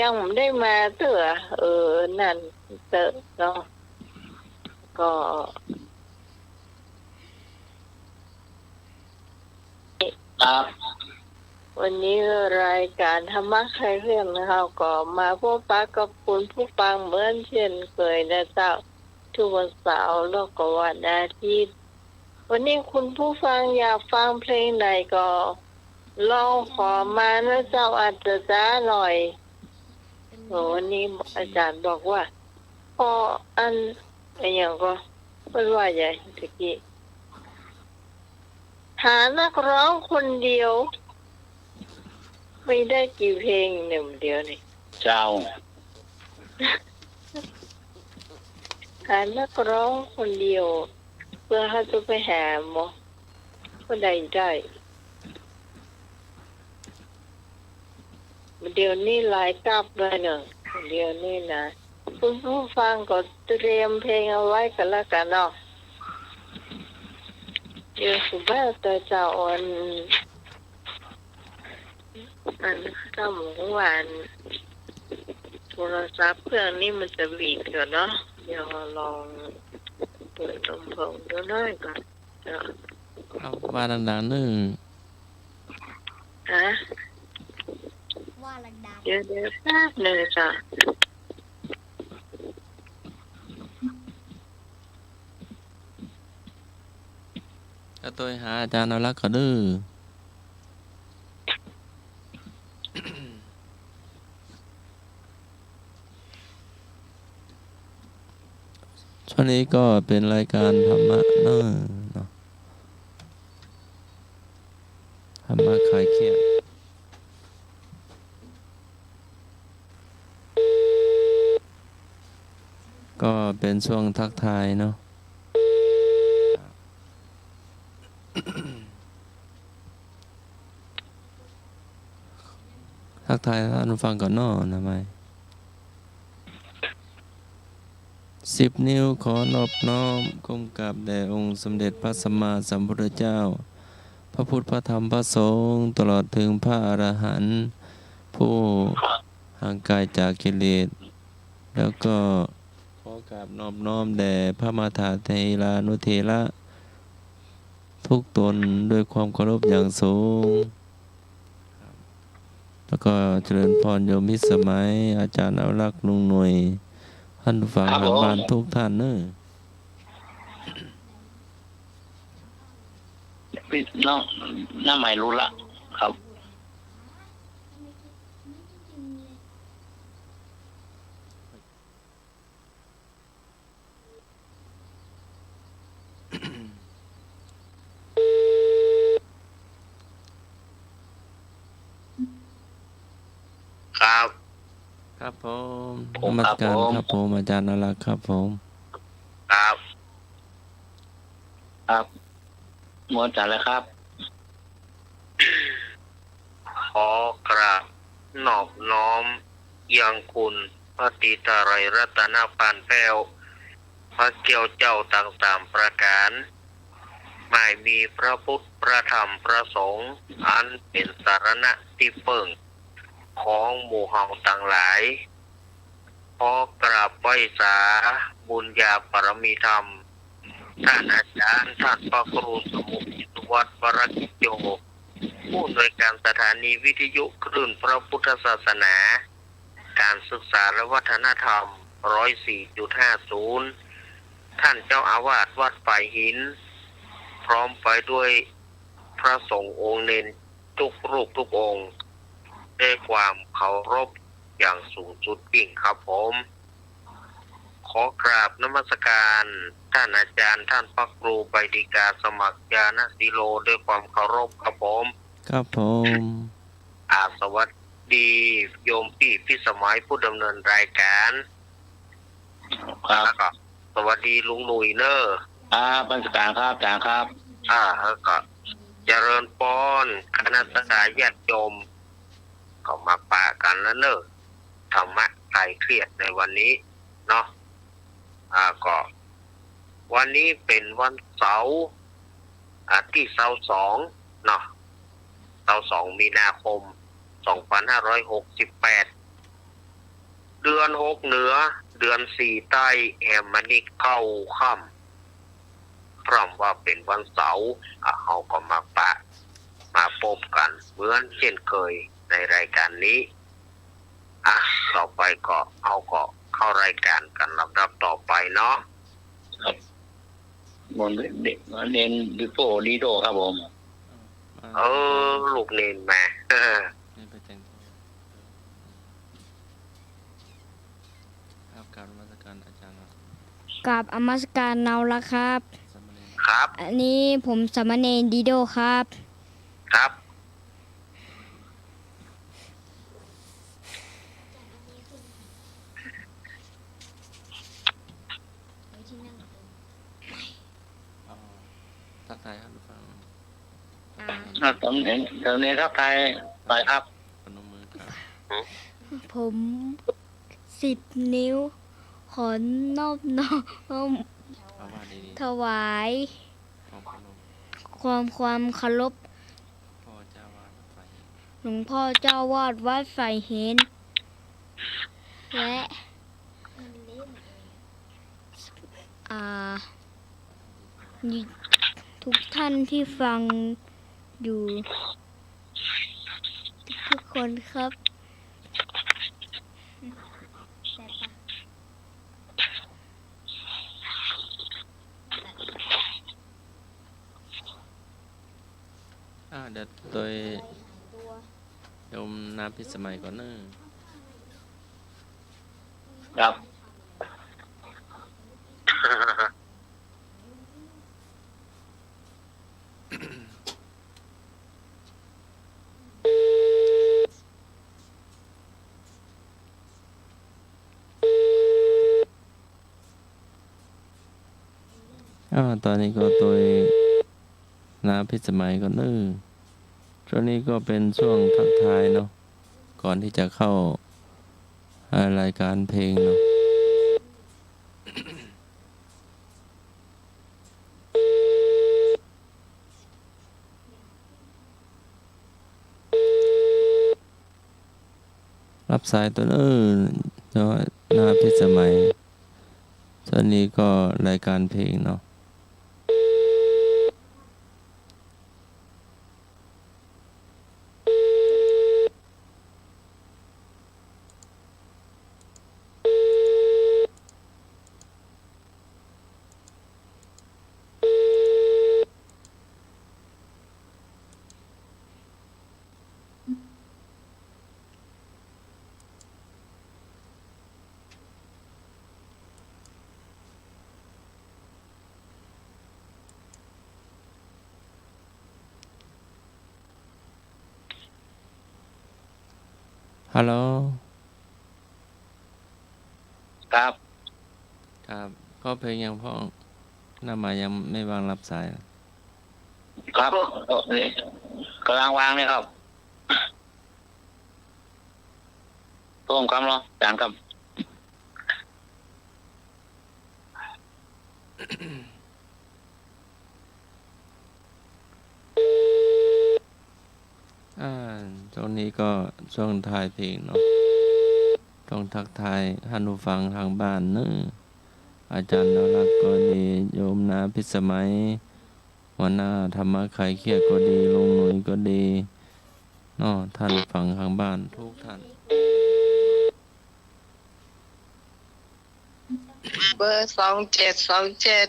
ยังไม่ได้มาเตอะเออ นั่นเตอะเนาะก็ครับวันนี้รายการธรรมะใครเรื่องนะคะก็มาพบปะกับคุณผู้ฟังเหมือนเช่นเคยนะเจ้าทุกวันเสาร์แล้วก็วันอาทิตย์วันนี้คุณผู้ฟังอยากฟังเพลงไหนก็ลองขอมานะเจ้าอาจจะจ้าหน่อย โหวันนี้อาจารย์บอกว่าพออันอะไรอย่างก็เป็นว่าใหญ่ตะกี้หานักร้องคนเดียว ไม่ได้กี่เพลงหนึ่งเดียวนี่เจ้า หานักร้องคนเดียว เพื่อให้จะไปหาหมอก็ได้ได้ เดี๋ยวนี้หลายกลับเลยเนอะเดี๋ยวนี้นะคุณผู้ฟังก็เตรียมเพลงเอาไว้กันแล้วกันเนาะเดี๋ยวสุภาพแต่เจ้าอ่อนอันเจ้าหมูหวานโทรศัพท์เครื่องนี้มันจะบีบก่อนเนาะเดี๋ยวลองเปิดลำโพงดูหน่อยก่อนเนาะเอาว่าดังๆหนึ่งฮะ ว่าลังดังเดี๋ยวเดี๋ยวแป๊บหนึ่งจ้ะก็ตัวหาอาจารย์เอาลักก็ดื้อช่วงนี้ก็เป็นรายการธรรมะเนอะเนาะธรรมะคลายเครียด ก็เป็นช่วงทักทายเนาะทักทายท่านฟังก่อนนอนะไมสิบนิ้วขอนอบน้อมก้มกราบแด่องค์สมเด็จพระสัมมาสัมพุทธเจ้า พระพุทธพระธรรมพระสงฆ์ตลอดถึงพระอรหันต์ผู้ห่างไกลจากกิเลสแล้วก็ อกราบนอบน้อมแด่พระมาถาเทลานุเทระทุกตนด้วยความเคารพอย่างสูง แล้วก็เจริญพรโยมพิสมัย อาจารย์เอารักษ์ลุงหน่วย ท่านฟังครับทางผมบ้านทุกท่านเนอะพี่น้องหน้าใหม่รู้ละครับ ครับผมผมนมัสการครับผมครับผมอาจารย์เอารักษ์ครับผมครับครับหมดจัดแล้วครับ ขอกราบนอบน้อมยังคุณพระติตาไรยรัตนปานแป้ว พระเกี่ยวเจ้าต่างๆประการไม่มีพระพุทธพระธรรมพระสงฆ์อันเป็นสารณะที่เปิ่ง ของหมู่เฮาต่างหลายขอกราบไหว้สาบุญญาปรมีธรรม ท่านอาจารย์ท่านพระครูสมุทิตวัดวรกิจโยผู้อำนวยการสถานีวิทยุคลื่นพระพุทธศาสนา การศึกษาและวัฒนธรรม104.50ท่านเจ้าอาวาสวัดฝ่ายหิน พร้อมไปด้วยพระสงฆ์องค์เนนทุกรูปทุกองค์ ด้วยความเคารพอย่างสูงสุดยิ่งครับผม ขอกราบนมัสการ ท่านอาจารย์ท่านพระครูใบดิกาสมัครยานสีโลด้วยความเคารพครับผม ครับผมอาสวัสดีโยมพี่พี่สมัยผู้ดำเนินรายการครับแล้วก็สวัสดีลุงหนุ่ยเนอร์ครับบัญชาการครับอาจารย์ครับ อ่าแล้วก็เจริญปอนคณะสยาญาติโยม ก็มาปะกันแล้วเนอะธรรมะคลายเครียดในวันนี้เนาะอ่าก็วันนี้เป็นวันเสาร์อาที่เสาร์สองเนาะเสาร์สองมีนาคมสองพันห้าร้อยหกสิบแปดเดือนหกเหนือ เดือนสี่ใต้แหมมันนี่เข้าค่ำพร้อมว่าเป็นวันเสาร์เขาก็มาปะ มาพบกันเหมือนเช่นเคย ในรายการนี้ อะต่อไปก็เอาก็เข้ารายการกันลำดับต่อไปเนาะมนต์เด็กเน้นดิโฟดีโดครับผม เออ ลูกเนนแม่เออนี่ไปแต่งตัวครับกรารนมาสการอาจารย์ครับกับอมัสการเนาละครับ สามเณรครับ อันนี้ผมสามเณรดีโดครับ ครับ อ๋อทักทายครับทุกฟัง อะตอนนี้ตอนนี้ครับไทยไปครับ พนมมือครับผมสิบนิ้ว ขอนอบน้อมเอาว่าดีถวายๆของพนมความความเคารพพ่อเจ้าวาดไฟหลวงพ่อเจ้าวาดวัดใส่เห็น และอ่าทุกท่านที่ฟัง อยู่ทุกคนครับอ่าเดี๋ยวโดยโยมน้ำพิสมัยก่อนเนอะครับ อ่าตอนนี้ก็โดยน้ำพิสมัยก่อนเนอะช่วงนี้ก็เป็นช่วงทักทายเนาะ ก่อนที่จะเข้าอ่ารายการเพลงเนาะรับสายตัวเออเนาะหน้าพิสมัยตอนนี้ก็รายการเพลงเนาะ ฮัลโหล ครับ ครับ ก็เพลงยังพ่อหน้าหมายยังไม่วางรับสาย ครับเอ่อนี่กำลังวางนี่ครับเพิ่มคำเนาะจานครับ อ่าช่วงนี้ก็ช่วงทายเพลงเนาะต้องทักทายท่านผู้ฟังทางบ้านเนอะอาจารย์นรักก็ดีโยมนาพิสมัยหัวหน้าธรรมะไขเครียดก็ดีลุงหนุ่ยก็ดีเนาะท่านฟังทางบ้านทุกท่าน เบอร์สองเจ็ดสองเจ็ด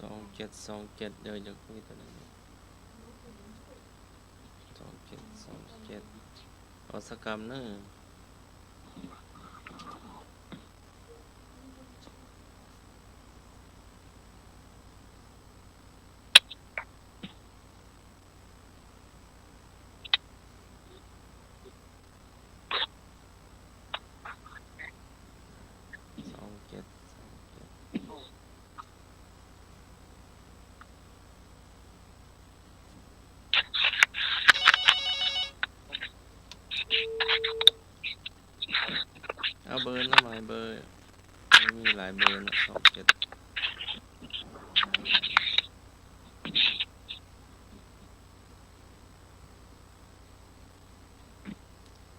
สอง เจ็ดสองเจ็ดเดี๋ยวจะคุยตัวนึงสองเจ็ดสองเจ็ดเอาสกกรรมเนอะสองเจ็ดสองเจ็ด เอาเบอร์หน่อยเบอร์มันมีหลายเบอร์นะสองเจ็ด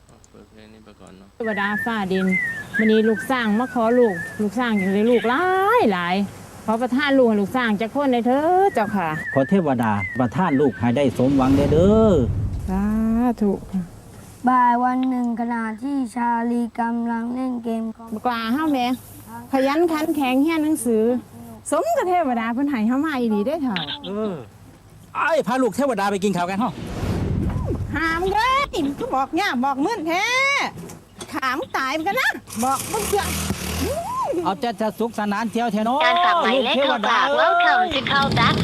เอาเปิดเพลงนี้ไปก่อนเนาะเทวดาฟ้าดินมันนี้ลูกสร้างมาขอลูก ลูกสร้างอย่างไรลูกหลายหลายขอประทานลูกให้ลูกสร้างจะคนในเธอเจ้าค่ะ ขอเทวดาประทานลูกให้ได้สมหวังเด้อเด้อสาธุ บ่ายวันหนึ่งขณะที่ชาลีกำลังเล่นเกมคอมกว่าเฮาแม่ขยันขันแข็งเฮียนหนังสือ สมกับเทวดาเพิ่นให้เฮามาอีหลีได้อเถ่าเออไอ้พาลูกเทวดาไปกินข้าวกันเฮาหามเด้อก็บอกเนี่ยบอกมื่นแท้ขามตายมันกันนะ บอกมึงเถอะเอาจะจะสุขสนานเที่ยวแท้เนาะการฝากหมายเลขลูโทรทวดฝากเอ้ย Welcome to call back